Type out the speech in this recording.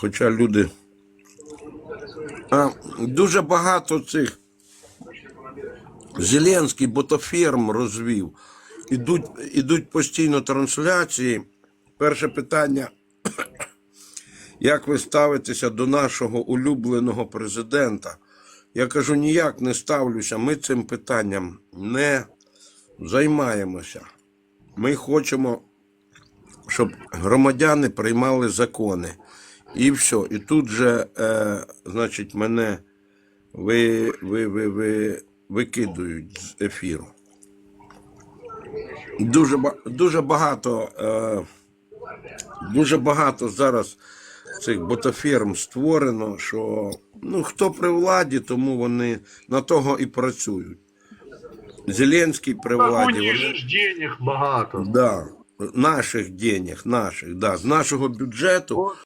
Хоча люди. А, дуже багато цих Зеленський ботоферм розвів. Ідуть, ідуть постійно трансляції. Перше питання. Як ви ставитеся до нашого улюбленого президента? Я кажу, ніяк не ставлюся. Ми цим питанням не займаємося. Ми хочемо, щоб громадяни приймали закони. І все. І тут же, е, значить, мене ви, ви, ви, ви, викидують з ефіру. Дуже, дуже багато. Е, дуже багато зараз цих ботоферм створено, що ну, хто при владі, тому вони на того і працюють. Зеленський при владі. Вони... ж денег багато. Да, наших денег, наших, да, з нашого бюджету